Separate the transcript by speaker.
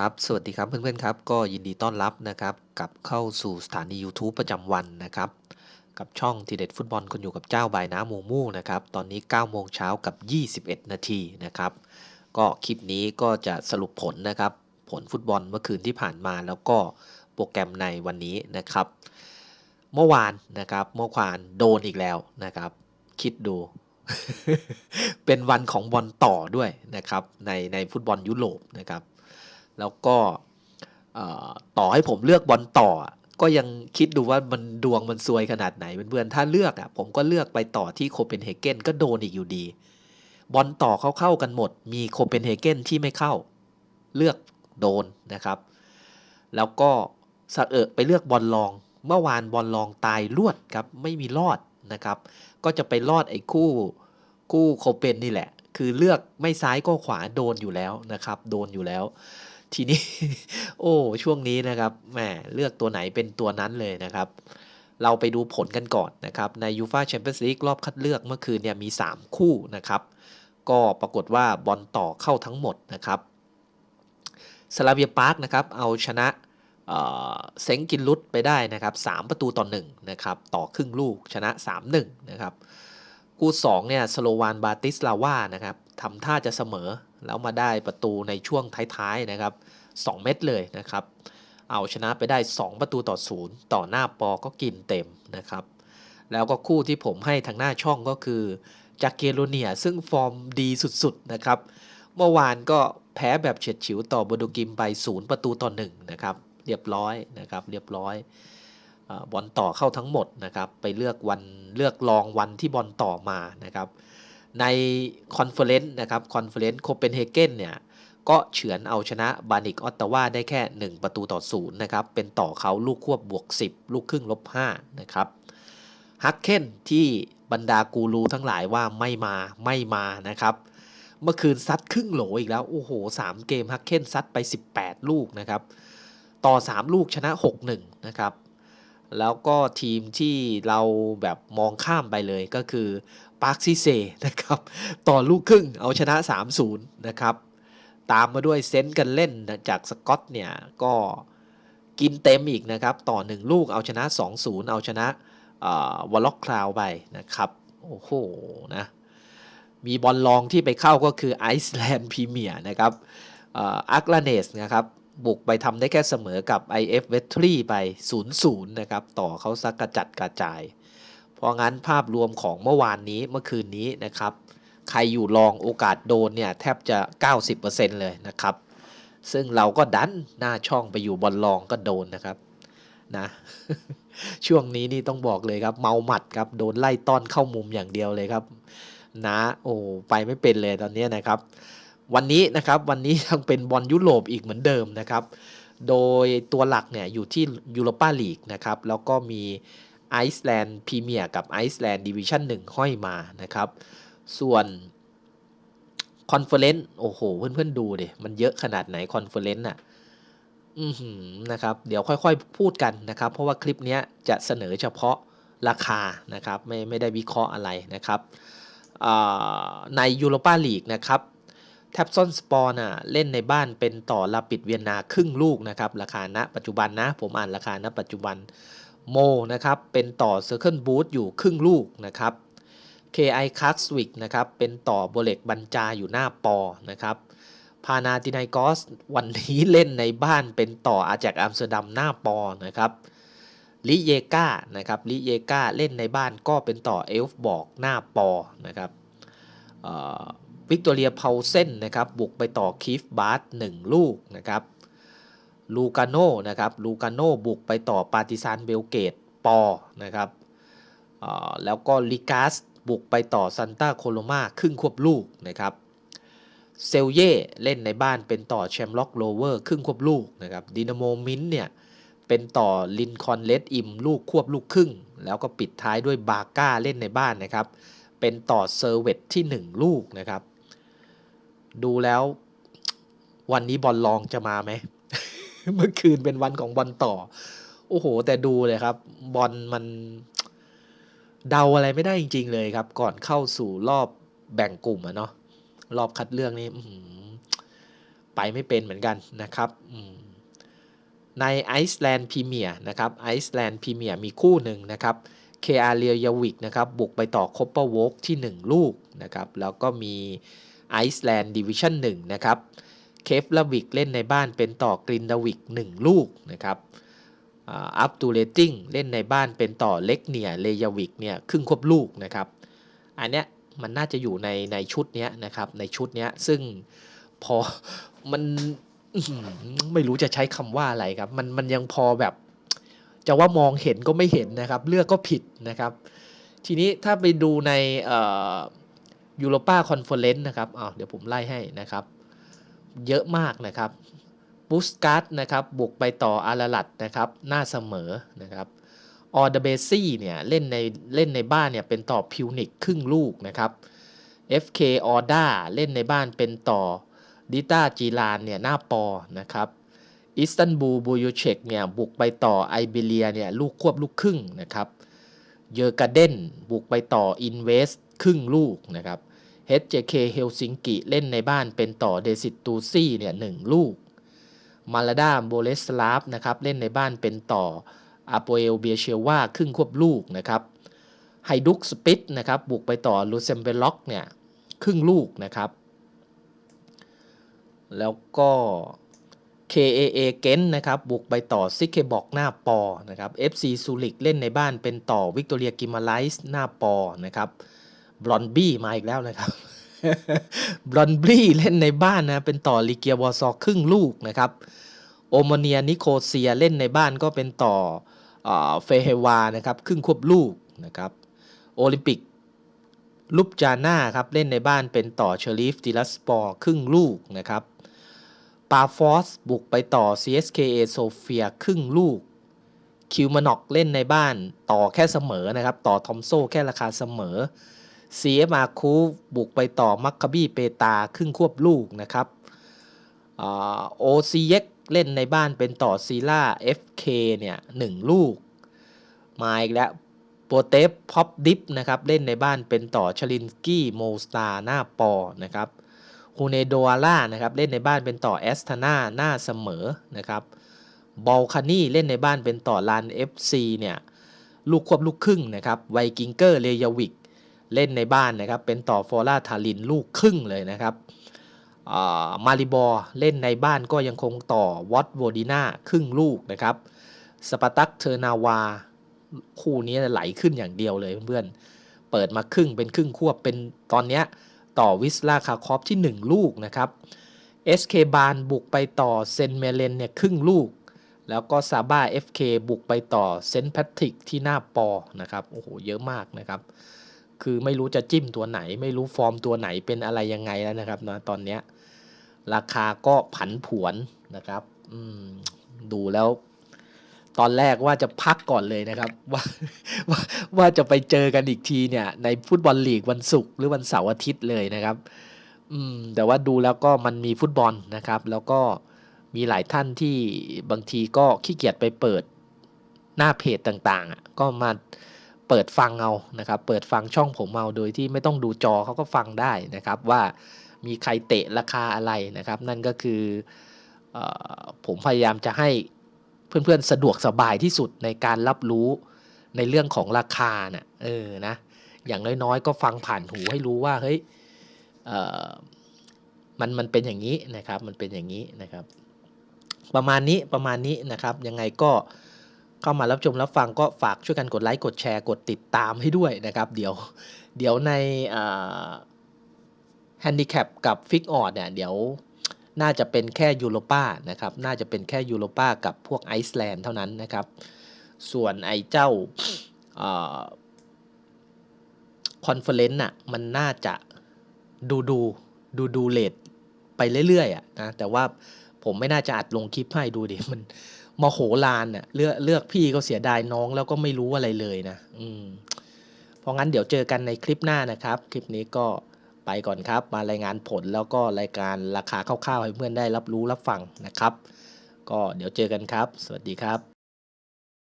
Speaker 1: ครับ สวัสดีครับเพื่อนๆครับ ก็ยินดีต้อนรับนะครับกลับเข้าสู่สถานี YouTube ประจำวันนะครับ กับช่องทีเด็ดฟุตบอลคนอยู่กับเจ้าบายน้ำมูมูนะครับ ตอนนี้ 9 โมงเช้ากับ 21 นาทีนะครับ ก็คลิปนี้ก็จะสรุปผลนะครับ ผลฟุตบอลเมื่อคืนที่ผ่านมาแล้วก็โปรแกรมในวันนี้นะครับ เมื่อวานนะครับเมื่อวานโดนอีกแล้วนะครับ คิดดูเป็นวันของบอลต่อด้วยนะครับในในฟุตบอลยุโรปนะครับ แล้วก็ต่อให้ผมเลือกบอลต่อ ก็ยังคิดดูว่ามันดวงมันซวยขนาดไหนเพื่อนๆถ้าเลือกอะผมก็เลือกไปต่อที่โคเปนเฮเกนก็โดนอีกอยู่ดี บอลต่อเขาเข้ากันหมด มีโคเปนเฮเกนที่ไม่เข้า เลือกโดนนะครับ แล้วก็สะเอะไปเลือกบอลลอง เมื่อวานบอลลองตายรวดครับไม่มีรอดนะครับ ก็จะไปรอดไอ้คู่คู่โคเปนนี่แหละ คือเลือกไม่ซ้ายก็ขวาโดนอยู่แล้วนะครับ โดนอยู่แล้ว ทีนี้ โอ้ ช่วงนี้นะครับแหมเลือกตัวไหนเป็นตัวนั้นเลยนะครับ เราไปดูผลกันก่อนนะครับ ในยูฟาแชมเปี้ยนส์ลีกรอบคัดเลือกเมื่อคืนเนี่ยมี 3 คู่นะครับ ก็ปรากฏว่าบอลต่อเข้าทั้งหมดนะครับสลาเวียปาร์กนะครับเอาชนะเซ็งกินลุตไปได้นะครับ3ประตูต่อ1นะครับต่อครึ่งลูกชนะ 3-1 นะครับ คู่2เนี่ยสโลวานบาติสลาวานะครับทำท่าจะเสมอ แล้วมาได้ประตูในช่วงท้ายๆนะครับ 2 เม็ดเลยนะครับ เอาชนะไปได้ 2 ประตูต่อศูนย์ต่อหน้าปอก็กินเต็มนะครับ แล้วก็คู่ที่ผมให้ทางหน้าช่องก็คือจากเกโรเนียซึ่งฟอร์มดีสุดๆนะครับ เมื่อวานก็แพ้แบบเฉียดฉิวต่อบูดูกิมไป0ประตูต่อ1นะครับเรียบร้อยนะครับเรียบร้อยอบอลต่อเข้าทั้งหมดนะครับ ไปเลือกวันเลือกรองวันที่บอลต่อมานะครับ ในคอนเฟอเรนซ์นะครับคอนเฟอเรนซ์โคเปนเฮเกนเนี่ยก็เฉือนเอาชนะบานิกออตตาวาได้แค่ 1 ประตูต่อศูนย์นะครับเป็นต่อเขาลูกควบบวก 10 ลูกครึ่งลบ5นะครับฮักเคนที่บรรดากูรูทั้งหลายว่าไม่มาไม่มานะครับเมื่อคืนซัดครึ่งโหลอีกแล้ว โอ้โห 3 เกมฮักเคนซัดไป 18 ลูกนะครับต่อ 3 ลูกชนะ 6-1 นะครับแล้วก็ทีมที่เราแบบมองข้ามไปเลยก็คือ ปาร์คซิเซนะครับต่อลูกครึ่งเอาชนะ 3-0 นะครับ ตามมาด้วยเซนต์กันเล่นจากสกอตเนี่ยก็กินเต็มอีกนะครับ ต่อ 1 ลูกเอาชนะ 2-0 เอาชนะวอลล็อกคลาวไปนะครับ โอ้โหนะมีบอลลองที่ไปเข้าก็คือไอซ์แลนด์พรีเมียร์นะครับอาร์กลาเนสนะครับบุกไปทำได้แค่เสมอกับ IF v e t r y ไป 0-0 นะครับ ต่อเขาซักกระจัดกระจาย เพราะงั้นภาพรวมของเมื่อวานนี้เมื่อคืนนี้นะครับ ใครอยู่รองโอกาสโดนเนี่ยแทบจะ 90%เลยนะครับ ซึ่งเราก็ดันหน้าช่องไปอยู่บอลรองก็โดนนะครับนะช่วงนี้นี่ต้องบอกเลยครับเมาหมัดครับโดนไล่ต้อนเข้ามุมอย่างเดียวเลยครับนะโอ้ไปไม่เป็นเลยตอนนี้นะครับ วันนี้นะครับวันนี้ยังเป็นบอลยุโรปอีกเหมือนเดิมนะครับ โดยตัวหลักเนี่ยอยู่ที่ยูโรปาลีกนะครับแล้วก็มี ไอซ์แลนด์พรีเมียร์กับไอซ์แลนด์ดิวิชั่น1 ห้อยมานะครับ ส่วนคอนเฟอเรนซ์โอ้โห เพื่อนๆดูดิมันเยอะขนาดไหนคอนเฟอเรนซ์น่ะอือหือนะครับ เดี๋ยวค่อยๆพูดกันนะครับ เพราะว่าคลิปนี้จะเสนอเฉพาะราคานะครับ ไม่ไม่ได้วิเคราะห์อะไรนะครับในยูโรปาลีกนะครับแทบซอนสปอร์น่ะเล่นในบ้านเป็นต่อลาปิดเวียนนาครึ่งลูกนะครับ ราคาณปัจจุบันนะ ผมอ่านราคาณปัจจุบัน โมนะครับเป็นต่อเซอร์เคิลบูธอยู่ครึ่งลูกนะครับ KI คัสวิกนะครับเป็นต่อโบเล็กบัญจาอยู่หน้าปอนะครับพานาตินายกอสวันนี้เล่นในบ้านเป็นต่ออาจากอัมสเตอร์ดัมหน้าปอนะครับลิเยกานะครับลิเยกาเล่นในบ้านก็เป็นต่อเอลฟ์บอกหน้าปอนะครับวิกตอเรียเพาเซนนะครับบุกไปต่อคีฟบาร์สหนึ่งลูกนะครับ ลูกาโนนะครับลูกาโนบุกไปต่อปาติซานเบลเกตปอนะครับแล้วก็ลิกาสบุกไปต่อซันตาโคโลมาครึ่งควบลูกนะครับเซลเย่เล่นในบ้านเป็นต่อแชมล็อกโลเวอร์ครึ่งควบลูกนะครับดินาโมมินเนี่ยเป็นต่อลินคอนเลดอิมลูกควบลูกครึ่ง แล้วก็ปิดท้ายด้วยบาก้าเล่นในบ้านนะครับ เป็นต่อเซอร์เวตที่ 1 ลูกนะครับ ดูแล้ววันนี้บอลลองจะมาไหม เมื่อคืนเป็นวันของบอลต่อ โอ้โห แต่ดูเลยครับ บอลมันเดาอะไรไม่ได้จริง ๆ เลยครับ ก่อนเข้าสู่รอบแบ่งกลุ่มอะเนาะรอบคัดเลือกนี่ไปไม่เป็นเหมือนกันนะครับในไอซ์แลนด์พรีเมียร์นะครับไอซ์แลนด์พรีเมียร์มีคู่หนึ่งนะครับเคอาเรียยาวิกนะครับบุกไปต่อคอปเปอร์วอที่ 1 ลูกนะครับแล้วก็มีไอซ์แลนด์ดิวิชั่น1นะครับ เคฟลาวิกเล่นในบ้านเป็นต่อกรินดาวิก 1 ลูกนะครับอัพตูเลติงเล่นในบ้านเป็นต่อเล็กเนียเลยาวิกเนี่ยครึ่งควบลูกนะครับ อันเนี้ยมันน่าจะอยู่ในในชุดเนี้ยนะครับในชุดเนี้ยซึ่งพอมันไม่รู้จะใช้คำว่าอะไรครับ มันมันยังพอแบบ จะว่ามองเห็นก็ไม่เห็นนะครับ เลือกก็ผิดนะครับ ทีนี้ถ้าไปดูในยูโรปาคอนเฟอเรนซ์นะครับอ้าวเดี๋ยวผมไล่ให้นะครับ เยอะมากนะครับบูสการ์ดนะครับบุกไปต่ออาราลัดนะครับหน้าเสมอนะครับออเดเบซี่เนี่ยเล่นในเล่นในบ้านเนี่ยเป็นต่อพิวนิกครึ่งลูกนะครับ FK ออด้าเล่นในบ้านเป็นต่อดิต้าจีรานเนี่ยหน้าปอนะครับอิสตันบูลบูยูเชกเนี่ยบุกไปต่อไอเบเรียเนี่ยลูกควบลูกครึ่งนะครับเยอร์กาเดนบุกไปต่ออินเวสครึ่งลูกนะครับ HJK เฮลซิงกิเล่นในบ้านเป็นต่อเดซิตตูซี่เนี่ยหนึ่งลูก มาลาดาโบเลสลาฟนะครับเล่นในบ้านเป็นต่ออาโปเอลเบียเชว่าครึ่งควบลูกนะครับไฮดุกสปิตนะครับบุกไปต่อลูเซมเบล็อกเนี่ยครึ่งลูกนะครับ แล้วก็ KAA เกนนะครับบุกไปต่อซิกเคบอกหน้าปอนะครับ FC ซูริกเล่นในบ้านเป็นต่อวิกตอเรียกิมาไลส์หน้าปอนะครับ บรอนบี้มาอีกแล้วนะครับบรอนบี้เล่นในบ้านนะ เป็นต่อลิเกียวอซอครึ่งลูกนะครับ โอมเนียนิโคเซียเล่นในบ้านก็เป็นต่อเฟเฮวานะครับ ครึ่งควบลูกนะครับ โอลิมปิกลุปจาน่าครับ เล่นในบ้านเป็นต่อเชอริฟติลัสปอร์ครึ่งลูกนะครับ ปาฟอสบุกไปต่อ CSKA โซเฟียครึ่งลูก คิวมานอกเล่นในบ้านต่อแค่เสมอนะครับ ต่อทอมโซแค่ราคาเสมอ CFA คูบุกไปต่อมัคคาบี้เปตาครึ่งควบลูกนะครับโอซีเย็กเล่นในบ้านเป็นต่อซีล่า FK เนี่ยหนึ่งลูก มาอีกแล้วโปรเตฟพ็อปดิฟนะครับเล่นในบ้านเป็นต่อชลินกี้โมสตาหน้าปอนะครับฮูเนโดอาล่านะครับเล่นในบ้านเป็นต่อแอสตานาหน้าเสมอนะครับบอลคานี่เล่นในบ้านเป็นต่อลาน FC เนี่ยลูกควบลูกครึ่งนะครับไวกิงเกอร์เลยาวิก เล่นในบ้านนะครับ เป็นต่อฟอร่าทารินลูกครึ่งเลยนะครับมาริบอร์เล่นในบ้านก็ยังคงต่อวอตโวดีนาครึ่งลูกนะครับสปาตักเทอร์นาวา คู่นี้ไหลขึ้นอย่างเดียวเลยเพื่อนๆ เปิดมาครึ่งเป็นครึ่งควบเป็นตอนเนี้ยต่อวิสลาคาคอฟที่ 1 ลูกนะครับ SK บานบุกไปต่อเซนเมเลนเนี่ยครึ่งลูก แล้วก็ซาบ้า FK บุกไปต่อเซนแพทริกที่หน้าปอนะครับโอ้โหเยอะมากนะครับ คือไม่รู้จะจิ้มตัวไหน ไม่รู้ฟอร์มตัวไหนเป็นอะไรยังไงแล้วนะครับนะตอนเนี้ยราคาก็ผันผวนนะครับดูแล้ว ตอนแรกว่าจะพักก่อนเลยนะครับ ว่าว่าว่าจะไปเจอกันอีกทีเนี่ย ในฟุตบอลลีกวันศุกร์หรือวันเสาร์อาทิตย์เลยนะครับ อืม แต่ว่าดูแล้วก็มันมีฟุตบอลนะครับ แล้วก็มีหลายท่านที่บางทีก็ขี้เกียจไปเปิดหน้าเพจต่างๆก็มา เปิดฟังเอานะครับ เปิดฟังช่องผมเอาโดยที่ไม่ต้องดูจอเขาก็ฟังได้นะครับว่ามีใครเตะราคาอะไรนะครับ นั่นก็คืออผมพยายามจะให้เพื่อนๆสะดวกสบายที่สุดในการรับรู้ในเรื่องของราคานะ่ะเออนะอย่างน้อยๆ ก็ฟังผ่านหูให้รู้ว่าเฮ้ยมันมันเป็นอย่างนี้นะครับ มันเป็นอย่างนี้นะครับ ประมาณนี้ประมาณนี้นะครับ ยังไงก็ เข้ามารับชมรับฟังก็ฝากช่วยกันกดไลค์กดแชร์กดติดตามให้ด้วยนะครับ เดี๋ยวเดี๋ยวในแฮนดิแคปกับฟิกออดเนี่ยเดี๋ยวน่าจะเป็นแค่ยูโรป้านะครับ น่าจะเป็นแค่ยูโรป้ากับพวกไอซ์แลนด์เท่านั้นนะครับ ส่วนไอเจ้าคอนเฟอเรนซ์อะมันน่าจะดูดูดูดูเลทไปเรื่อยๆอะนะแต่ว่าผมไม่น่าจะอัดลงคลิปให้ดูดิมัน มโหลานอะเลือกเลือกพี่ก็เสียดายน้องแล้วก็ไม่รู้อะไรเลยนะ อืมเพราะงั้นเดี๋ยวเจอกันในคลิปหน้านะครับ คลิปนี้ก็ไปก่อนครับ มารายงานผลแล้วก็รายการราคาคร่าวๆให้เพื่อนได้รับรู้รับฟังนะครับ ก็เดี๋ยวเจอกันครับ สวัสดีครับ